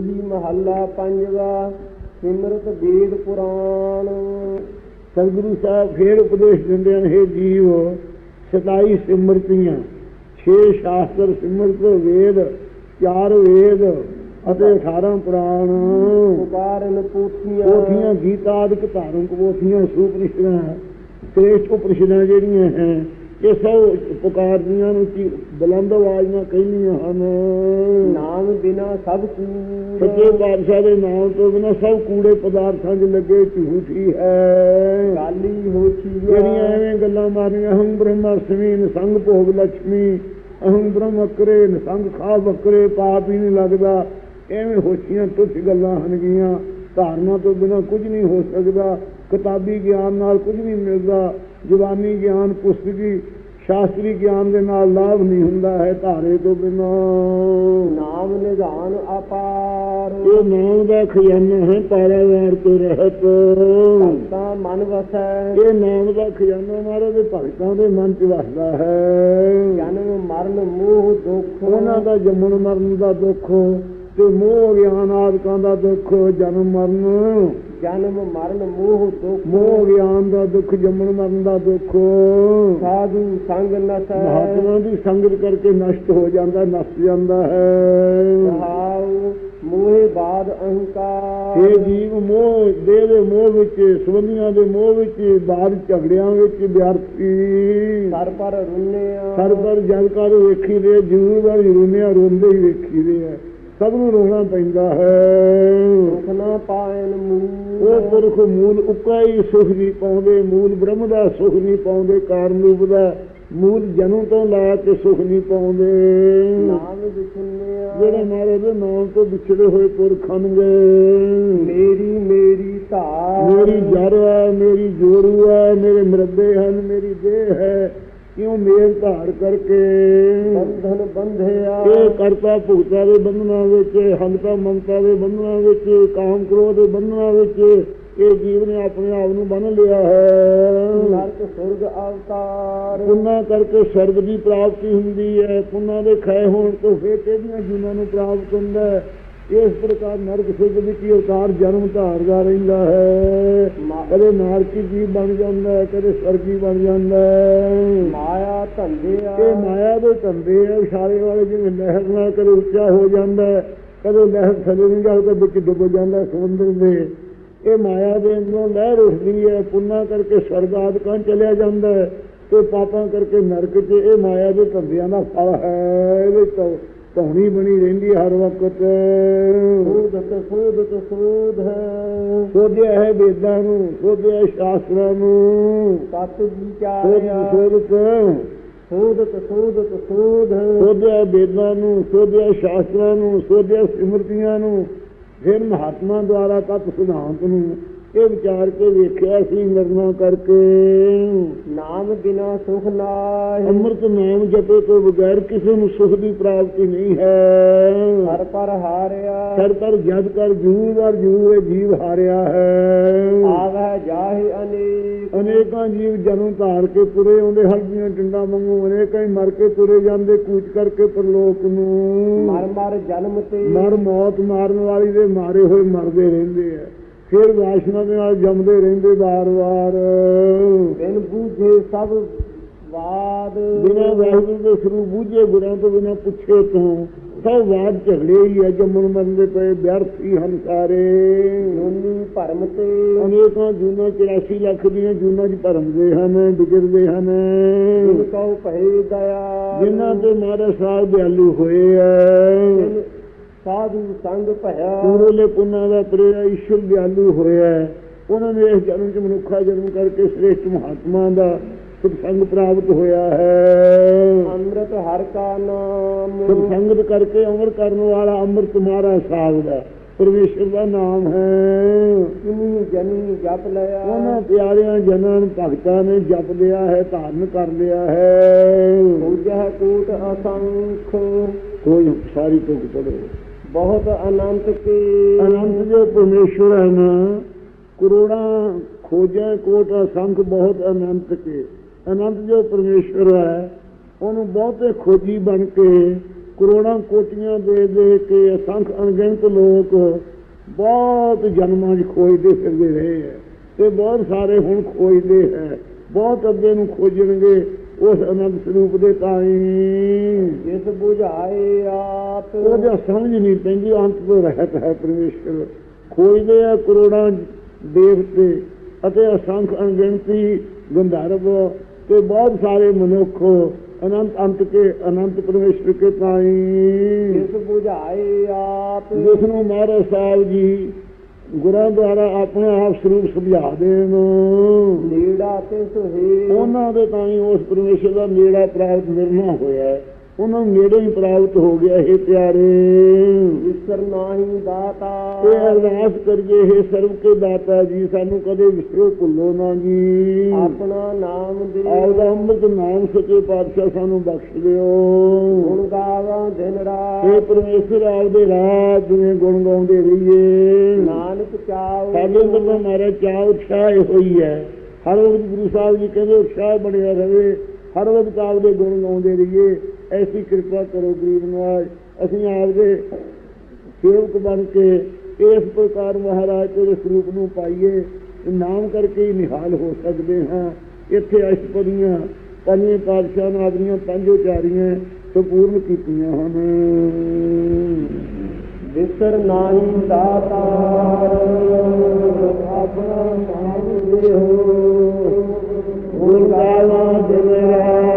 ਸੂਹੀ ਮਹੱਲਾ ਪੰਜਵਾ ਸਿਮਰਤ ਵੇਦ ਪੁਰਾਣ। ਸਤਿਗੁਰੂ ਸਾਹਿਬ ਫੇਰ ਉਪਦੇਸ਼ ਦਿੰਦੇ ਹਨ हे ਜੀਵ 27 ਸਿਮਰਤੀਆਂ 6 ਸ਼ਾਸਤਰ ਸਿਮਰਤ ਵੇਦ ਚਾਰ ਵੇਦ ਅਤੇ 18 ਪੁਰਾਣ। ਪੁਕਾਰਨ ਪੋਥੀਆਂ। ਪੋਥੀਆਂ ਗੀਤਾ ਆਦਿਕ ਧਾਰਮਿਕ ਪੋਥੀਆਂ ਸੁਪਰਿਸ਼ਦਾਂ ਸ੍ਰੇਸ਼ਟ ਉਪਰਿਸ਼ਦਾਂ ਜਿਹੜੀਆਂ ਹੈ ਇਹ ਸਭ ਪੁਕਾਰਦੀਆਂ ਨੂੰ ਕੀ ਬੁਲੰਦ ਆਵਾਜ਼ ਨਾਲ ਕਹਿੰਦੀਆਂ ਹਨ? ਨਾਮ ਬਿਨਾ ਸਭ ਸੱਚੇ ਕੂੜ ਪਾਤਸ਼ਾਹ ਦੇ ਨਾਮ ਤੋਂ ਬਿਨਾਂ ਸਭ ਕੂੜੇ ਪਦਾਰਥਾਂ 'ਚ ਲੱਗੇ ਝੂਠੀ ਹੈ। ਗਾਲੀ ਹੋਛੀ ਜਿਹੜੀਆਂ ਐਵੇਂ ਗੱਲਾਂ ਮਾਰੀਆਂ ਹੰ ਬ੍ਰਹਮਰਸ਼ਮੀ ਨਿਸੰਗ ਭੋਗ ਲక్ష్ਮੀ ਅਹੰ ਬ੍ਰਹਮ ਅਕਰੇ ਨਿਸੰਗ ਖਾ ਬਕਰੇ ਪਾਪ ਹੀ ਨਹੀਂ ਲੱਗਦਾ। ਐਵੇਂ ਹੋਛੀਆਂ ਤੁੱਛ ਗੱਲਾਂ ਹਨਗੀਆਂ ਧਾਰਨਾ ਤੋਂ ਬਿਨਾਂ ਕੁਝ ਨਹੀਂ ਹੋ ਸਕਦਾ। ਕਿਤਾਬੀ ਗਿਆਨ ਨਾਲ ਕੁਝ ਨਹੀਂ ਮਿਲਦਾ ਜ਼ੁਬਾਨੀ ਗਿਆਨ ਪੁਸਤਕੀ ਸ਼ਾਸਤਰੀ ਗਿਆਨ ਦੇ ਨਾਲ ਲਾਭ ਨਹੀਂ ਹੁੰਦਾ ਹੈ ਧਾਰੇ ਤੋਂ ਬਿਨਾਂ। ਨਾਮ ਨਿਧਾਨ ਅਪਾਰ। ਇਹ ਨਾਮ ਦਾ ਖਜ਼ਾਨਾ ਹੈ ਪਾਰਾਵਾਰ ਤੋਂ ਰਹਿਤ। ਭਗਤਾ ਮਨ ਵਸੈ। ਇਹ ਨਾਮ ਦਾ ਖਜ਼ਾਨਾ ਮਹਾਰਾਜ ਦੇ ਭਗਤਾਂ ਦੇ ਮਨ 'ਚ ਵਸਦਾ ਹੈ। ਜਨਮ ਮਰਨ ਮੋਹ ਦੁੱਖ। ਉਹਨਾਂ ਦਾ ਜੰਮਣ ਮਰਨ ਦਾ ਦੁੱਖ। ਤੇ ਮੋਹ ਗਿਆਨ ਆਦਿਕਾਂ ਦਾ ਦੁੱਖ ਜਨਮ ਮਰਨ। ਜਨਮ ਮਰਨ ਮੋਹ ਦੁੱਖ ਮੋਹ ਗਿਆਨ ਦਾ ਦੁੱਖ ਜੰਮਣ ਮਰਨ ਦਾ ਦੁੱਖ। ਸਾਧੂ ਸੰਗ ਨਸੈ। ਮਹਾਤਮਾ ਦੀ ਸੰਗਤ ਕਰਕੇ ਨਸ਼ਟ ਹੋ ਜਾਂਦਾ ਨਸ ਜਾਂਦਾ ਹੈ। ਰਹਾਉ ਮੋਹਿ ਬਾਦ ਅਹੰਕਾਰ। ਇਹ ਜੀਵ ਮੋਹ ਦੇਹ ਦੇ ਮੋਹ ਵਿੱਚ ਸੰਬੰਧੀਆਂ ਦੇ ਮੋਹ ਵਿੱਚ ਬਾਦ ਝਗੜਿਆਂ ਵਿੱਚ ਵਿਅਰਥੀ। ਸਰ ਪਰ ਰੁੰਨਿਆ। ਸਰ ਪਰ ਜਲ ਕਰ ਵੇਖੀ ਦੇ ਜਰੂਰ ਵਾਰ ਰੋਣਿਆ ਰੋਂਦੇ ਹੀ ਵੇਖੀ ਦੇ ਹੈ। ਸਭ ਨੂੰ ਰੋਣਾ ਪੈਂਦਾ ਹੈ। ਸੁਖ ਨਾ ਪਾਇਨ ਮੂਲ। ਉਹ ਪੁਰਖ ਮੂਲ ਉੱਕਾ ਹੀ ਸੁਖ ਨਹੀਂ ਪਾਉਂਦੇ ਮੂਲ ਬ੍ਰਹਮ ਦਾ ਸੁਖ ਨਹੀਂ ਪਾਉਂਦੇ ਕਾਰਨ ਰੂਪ ਦਾ ਮੂਲ ਜਨਮ ਤੋਂ ਲੈ ਕੇ ਸੁਖ ਨਹੀਂ ਪਾਉਂਦੇ। ਨਾਮ ਜਿਹੜੇ ਮਾਰੇ ਦੇ ਨਾਮ ਤੋਂ ਵਿਛੜੇ ਹੋਏ ਪੁਰਖ ਹਨਗੇ ਮੇਰੀ ਮੇਰੀ ਧਾਰ। ਮੇਰੀ ਜੜ ਹੈ ਮੇਰੀ ਜੋਰੂ ਹੈ ਮੇਰੇ ਮਰਦੇ ਹਨ ਮੇਰੀ ਦੇਹ ਹੈ। ਕਿਉਂ ਮੇਲ ਧਾਰ ਕਰਕੇ? ਬੰਧਨ ਬੰਧਿਆ। ਇਹ ਕਰਤਾ ਭੁਗਤਾ ਦੇ ਬੰਧਨਾਂ ਵਿੱਚ ਹੰਤਾ ਮਮਤਾ ਦੇ ਬੰਧਨਾਂ ਵਿੱਚ ਕਾਮ ਕ੍ਰੋਧ ਦੇ ਬੰਧਨਾਂ ਵਿੱਚ ਇਹ ਜੀਵ ਨੇ ਆਪਣੇ ਆਪ ਨੂੰ ਬੰਨ ਲਿਆ ਹੈ। ਨਰਕ ਸੁਰਗ ਅਵਤਾਰ। ਪੁੰਨਾ ਕਰਕੇ ਸਰਬ ਦੀ ਪ੍ਰਾਪਤੀ ਹੁੰਦੀ ਹੈ। ਪੁੰਨਾ ਦੇ ਖੈ ਹੋਣ ਤੋਂ ਫਿਰ ਕਿਹੜੀਆਂ ਜੀਵਾਂ ਨੂੰ ਪ੍ਰਾਪਤ ਹੁੰਦਾ ਹੈ? ਇਸ ਪ੍ਰਕਾਰ ਨਰਕ ਸੁਰਗ ਵਿੱਚ ਹੀ ਅਵਤਾਰ ਜਨਮ ਧਾਰਦਾ ਰਹਿੰਦਾ ਹੈ। ਕਦੇ ਨਾਰਕੀ ਜੀਵ ਬਣ ਜਾਂਦਾ ਹੈ ਕਦੇ ਸਵਰਗੀ ਬਣ ਜਾਂਦਾ ਹੈ। ਮਾਇਆ ਧੰਦਿਆ ਇਹ ਮਾਇਆ ਦੇ ਧੰਦੇ ਆ ਇਸ਼ਾਰੇ ਵਾਲੇ ਜਿਵੇਂ ਲਹਿਰ ਨਾਲ ਕਦੇ ਉੱਚਾ ਹੋ ਜਾਂਦਾ ਹੈ, ਕਦੇ ਲਹਿਰ ਥੱਲੇ ਨਹੀਂ ਜਾਂਦਾ ਵਿੱਚ ਡੁੱਬ ਜਾਂਦਾ ਸਮੁੰਦਰ ਦੇ। ਇਹ ਮਾਇਆ ਦੇ ਅੰਦਰੋਂ ਲਹਿਰ ਉੱਠਦੀ ਹੈ ਪੁੰਨਾ ਕਰਕੇ ਸਵਰਗ ਆਦਿਕਾਂ ਚਲਿਆ ਜਾਂਦਾ ਹੈ ਤੇ ਪਾਪਾਂ ਕਰਕੇ ਨਰਕ 'ਚ ਇਹ ਮਾਇਆ ਦੇ ਧੰਦਿਆਂ ਦਾ ਫਲ ਹੈ। ਇਹਦੇ ਤੋਂ ਧੌਣੀ ਬਣੀ ਰਹਿੰਦੀ ਹਰ ਵਕਤ। ਸੋਧਤ ਸੋਧਤ ਸੋਧ ਹੈ। ਸੋਧਿਆ ਹੈ ਵੇਦਾਂ ਨੂੰ ਸੋਧਿਆ ਸ਼ਾਸਤਰਾਂ ਨੂੰ। ਸੋਧ ਵਿਚਾਰਿਆ ਸੋਧਤ ਸੋਧਤ ਸੋਧਤ ਸੋਧ ਹੈ। ਸੋਧਿਆ ਵੇਦਾਂ ਨੂੰ ਸੋਧਿਆ ਸ਼ਾਸਤਰਾਂ ਨੂੰ ਸੋਧਿਆ ਸਿਮਰਤੀਆਂ ਨੂੰ। ਫਿਰ ਮਹਾਤਮਾ ਦੁਆਰਾ ਤਤ ਸਿਧਾਂਤ ਨੂੰ ਇਹ ਵਿਚਾਰ ਕੇ ਵੇਖਿਆ ਸੀ ਨਿਰਣਾ ਕਰਕੇ। ਨਾਮ ਬਿਨਾ ਸੁਖ ਨਾਹਿ। ਅੰਮ੍ਰਿਤ ਨਾਮ ਜਪੇ ਤੋਂ ਬਗੈਰ ਕਿਸੇ ਨੂੰ ਸੁਖ ਦੀ ਪ੍ਰਾਪਤੀ ਨਹੀਂ ਹੈ। ਹਰ ਪਰ ਹਾਰਿਆ। ਸਰ ਪਰ ਜਦ ਕਰ ਜੂ ਵਾਰ ਜੂ ਇਹ ਜੀਵ ਹਾਰਿਆ ਹੈ। ਆਵਹਿ ਜਾਹਿ ਅਨੇਕ। ਅਨੇਕਾਂ ਜੀਵ ਜਨਮ ਧਾਰ ਕੇ ਤੁਰੇ ਆਉਂਦੇ ਹਲਦੀਆਂ ਟਿੰਡਾਂ ਵਾਂਗੂ ਅਨੇਕਾਂ ਹੀ ਮਰ ਕੇ ਤੁਰੇ ਜਾਂਦੇ ਕੂਚ ਕਰਕੇ ਪਰਲੋਕ ਨੂੰ। ਮਰ ਮਰ ਜਨਮ ਤੇ। ਮਰ ਮੌਤ ਮਾਰਨ ਵਾਲੀ ਦੇ ਮਾਰੇ ਹੋਏ ਮਰਦੇ ਰਹਿੰਦੇ ਆ। ਫਿਰ ਵਾਸ਼ਨਾ ਦੇ ਨਾਲ ਜੰਮਦੇ ਰਹਿੰਦੇ ਬਾਰ-ਬਾਰ ਬਿਨ ਬੂਝੇ ਸਭ ਵਾਦ। ਬਿਨਾਂ ਵਾਹਿਗੁਰੂ ਦੇ ਸਰੂਪ ਬੂਝੇ ਗੁਰਾਂ ਤੋਂ ਬਿਨਾਂ ਪੁੱਛੇ ਤੋਂ ਸਭ ਬਾਤ ਝਗੜੇ ਹੀ ਆ ਜੰਮਣ ਮਰਨ ਦੇ ਪਏ ਵਿਅਰਥੀ ਹਨ ਸਾਰੇ। ਜੋਨੀ ਭਰਮ ਤੇ। ਅਨੇਕਾਂ ਜੂਨਾਂ 84 ਲੱਖ ਦੀਆਂ ਜੂਨਾਂ 'ਚ ਭਰਮਦੇ ਹਨ ਵਿਗੜਦੇ ਹਨ। ਕਉ ਭਏ ਦਇਆ ਜਿਨ੍ਹਾਂ ਤੇ ਮਹਾਰਾਜ ਸਾਹਿਬ ਦਿਆਲੂ ਹੋਏ ਆ। ਸਾਧੂ ਸੰਗ ਭਇਆ। ਪੂਰੇ ਪੁੰਨਾਂ ਦਾ ਪ੍ਰੇਰਾ ਈਸ਼ਵਰ ਦਿਆਲੂ ਹੋਇਆ। ਉਹਨਾਂ ਨੇ ਇਸ ਜਨਮ ਚ ਮਨੁੱਖਾ ਜਨਮ ਕਰਕੇ ਸ੍ਰੇਸ਼ਟ ਮਹਾਤਮਾ ਦਾ ਸਤਸੰਗ ਪ੍ਰਾਪਤ ਹੋਇਆ ਹੈ। ਅੰਮ੍ਰਿਤ ਹਰ ਕਾ ਨਾਮ। ਸਤਸੰਗਤ ਕਰਕੇ ਅਮਰ ਕਰਨ ਵਾਲਾ ਅੰਮ੍ਰਿਤ ਮਾਰਾ ਸਾਹਿਬ ਦਾ ਪਰਮੇਸ਼ਰ ਦਾ ਨਾਮ ਹੈ। ਸੁਨੀ ਜਨੀ ਜਪ ਲਿਆ। ਉਹਨਾਂ ਪਿਆਰਿਆਂ ਜਨਾਂ ਨੂੰ ਭਗਤਾਂ ਨੇ ਜਪ ਲਿਆ ਹੈ ਧਾਰਨ ਕਰ ਲਿਆ ਹੈ। ਪੂਜਾ ਕੋਟ ਅਸੰਖ। ਕੋਈ ਸਾਰੀ ਤੁਕ ਪੜੋ ਬਹੁਤ ਅਨੰਤ ਕੇ। ਅਨੰਤ ਜੋ ਪਰਮੇਸ਼ਵਰ ਹੈ ਨਾ, ਕਰੋੜਾਂ ਖੋਜਾਂ, ਕੋਟ ਅਸੰਖ ਬਹੁਤ ਅਨੰਤ ਕੇ। ਅਨੰਤ ਜੋ ਪਰਮੇਸ਼ਵਰ ਹੈ, ਉਹਨੂੰ ਬਹੁਤੇ ਖੋਜੀ ਬਣ ਕੇ, ਕਰੋੜਾਂ ਕੋਟੀਆਂ ਦੇ ਦੇ ਕੇ ਅਸੰਖ ਅਣਗਿਣਤ ਲੋਕ ਬਹੁਤ ਜਨਮਾਂ 'ਚ ਖੋਜਦੇ ਫਿਰਦੇ ਰਹੇ ਹੈ। ਤੇ ਬਹੁਤ ਸਾਰੇ ਹੁਣ ਖੋਜਦੇ ਹੈ। ਬਹੁਤ ਅੱਗੇ ਨੂੰ ਖੋਜਣਗੇ। ਉਸ ਅਨੰਦ ਸਰੂਪ ਦੇ ਤਾਈ। ਜਿਸ 부ਝਾਏ ਆਪ। ਉਹਦਾ ਸਮਝ ਨਹੀਂ ਪੈਂਦੀ ਅੰਤ ਤੋਂ ਰਹਿਤ ਹੈ ਪਰਮੇਸ਼ਰ। ਖੋਜਦੇ ਆ ਕਰੋੜਾਂ ਦੇਵਤੇ ਅਤੇ ਅਸੰਖ ਅਣਗਿਣਤੀ ਗੰਧਰਵ ਤੇ ਬਹੁਤ ਸਾਰੇ ਮਨੁੱਖ ਅਨੰਤ ਅੰਤ ਕੇ ਅਨੰਤ ਪਰਮੇਸ਼ਰ ਕੇ ਤਾਈ। ਜਿਸ 부ਝਾਏ ਆਪ। ਜਿਸ ਨੂੰ ਮਹਾਰਾਜ ਸਾਹਿਬ ਜੀ ਗੁਰਾਂ ਦੁਆਰਾ ਆਪਣਾ ਆਪ ਸਰੂਪ ਸਮਝਾ ਦੇਣ ਲੀੜਾ ਤੇ ਸੁਹੇ ਉਹਨਾਂ ਦੇ ਤਾਈ ਉਸ ਪਰਮੇਸ਼ਰ ਦਾ ਨੇੜਾ ਪ੍ਰਾਪਤ ਨਿਰਮਾ ਹੋਇਆ ਹੈ। ਉਹਨਾਂ ਨੂੰ ਨੇੜੇ ਹੀ ਪ੍ਰਾਪਤ ਹੋ ਗਿਆ ਇਹ ਪਿਆਰੇ। ਵਿਸਰ ਨਾਹੀ ਦਾਤਾ। ਇਹ ਅਰਦਾਸ ਕਰੀਏ ਇਹ ਸਰਬ ਕੇ ਦਾਤਾ ਜੀ ਸਾਨੂੰ ਕਦੇ ਵਿਸਰੋ ਭੁੱਲੋ ਨਾ ਜੀ। ਆਪਣਾ ਨਾਮ ਦੇ ਆਪਦਾ ਅੰਮ੍ਰਿਤ ਨਾਮ ਸੱਚੇ ਪਾਤਸ਼ਾਹ ਸਾਨੂੰ ਬਖਸ਼ ਦਿਓ। ਗੁਣ ਗਾਵਾਂ ਦਿਨ ਇਹ ਰਾਤ ਪਰਮੇਸ਼ਰ ਆਪਦੇ ਰਾਤ ਜਿਵੇਂ ਗੁਣ ਗਾਉਂਦੇ ਰਹੀਏ। ਨਾਨਕ ਚਾਉ ਸਾਡੇ ਅੰਦਰ ਮਾਰੇ ਚਾਹ ਉਤਸ਼ਾਹ ਹੋਈ ਹੈ ਹਰ ਵਕਤ ਗੁਰੂ ਸਾਹਿਬ ਜੀ ਕਹਿੰਦੇ ਉਤਸ਼ਾਹ ਬਣਿਆ ਰਵੇ ਹਰ ਵਕਤ ਆਪਦੇ ਗੁਣ ਗਾਉਂਦੇ ਰਹੀਏ। ਐਸੀ ਕਿਰਪਾ ਕਰੋ ਗਰੀਬ ਨਵਾਜ ਅਸੀਂ ਆਪਦੇ ਸੇਵਕ ਬਣ ਕੇ ਇਸ ਪ੍ਰਕਾਰ ਮਹਾਰਾਜ ਦੇ ਸਰੂਪ ਨੂੰ ਪਾਈਏ ਨਾਮ ਕਰਕੇ ਹੀ ਨਿਹਾਲ ਹੋ ਸਕਦੇ ਹਾਂ। ਇੱਥੇ ਅਸ਼ਪਦੀਆਂ ਪੰਜਵੇਂ ਪਾਤਸ਼ਾਹ ਨੇ ਆਪਣੀਆਂ ਪੰਜ ਉਚਾਰੀਆਂ ਸੰਪੂਰਨ ਕੀਤੀਆਂ ਹਨ। ਵਿਸਰ ਨਾਹੀ ਦਾਤਾ ਆਪਣਾ ਨਾਮ ਦੇ ਹੋ ਦਿਨ ਰਾਤ